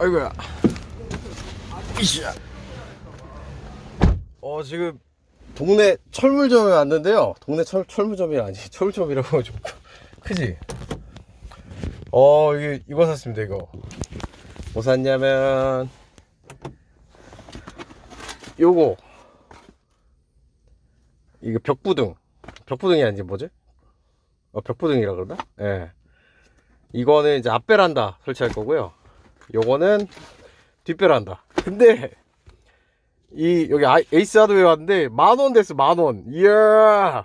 아이고야. 이샤. 어 지금 동네 철물점에 왔는데요. 동네 철 철물점이 아니 철물점이라고 좀 크- 크지. 어 이게 이거 샀습니다 이거. 뭐 샀냐면 요거 이거 벽부등 벽부등이 아니지 뭐지? 어 벽부등이라 그러나? 예. 이거는 이제 앞베란다 설치할 거고요. 요거는 뒷베란다. 근데 이 여기 아- 에이스 하드웨어 왔는데 만원 됐어 만 원. 이야.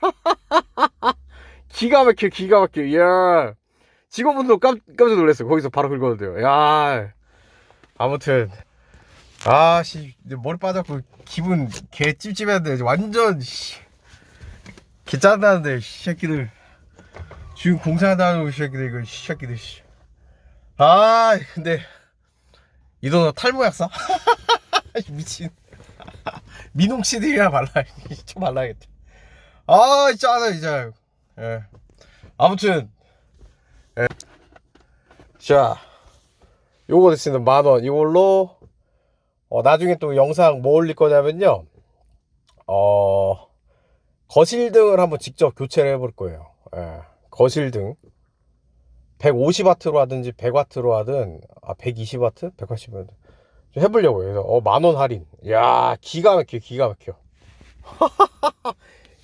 기가 막혀 기가 막혀. 이야. 직원분도 깜, 깜짝 놀랐어요. 거기서 바로 긁었는데요. 야. 아무튼 아씨 머리 빠졌고 기분 개 찝찝했는데 완전 씨. 개 짜증나는데 이 새끼들 지금 공사한다는 이 새끼들 이거 이 새끼들 씨. 아 근데 이 돈은 탈모약 사? 미친 미농치들이나 발라 좀 발라야겠다 아 짜다 진짜 예. 아무튼 예. 자 요거 됐습니다 만원 이걸로 어, 나중에 또 영상 뭐 올릴 거냐면요 어 거실등을 한번 직접 교체를 해볼 거예요 예. 거실등 150와트로 하든지 100와트로 하든 아 120와트? 180와트? 좀 해보려고요. 그래서 어 만원 할인. 야 기가 막혀 기가 막혀.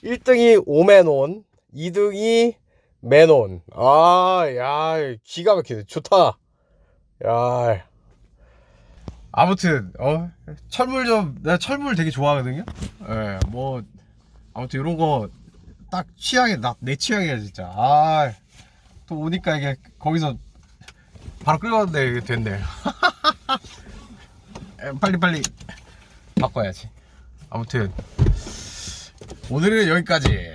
1등이 5만원 2등이 만원. 아야 기가 막히네. 좋다. 야. 아무튼 어? 철물 좀 내가 철물 되게 좋아하거든요? 예뭐 아무튼 이런 거 딱 취향이 나내 취향이야 진짜. 아 또 오니까 이게 거기서 바로 끌었는데 이게 됐네 에, 빨리 빨리 바꿔야지. 아무튼 오늘은 여기까지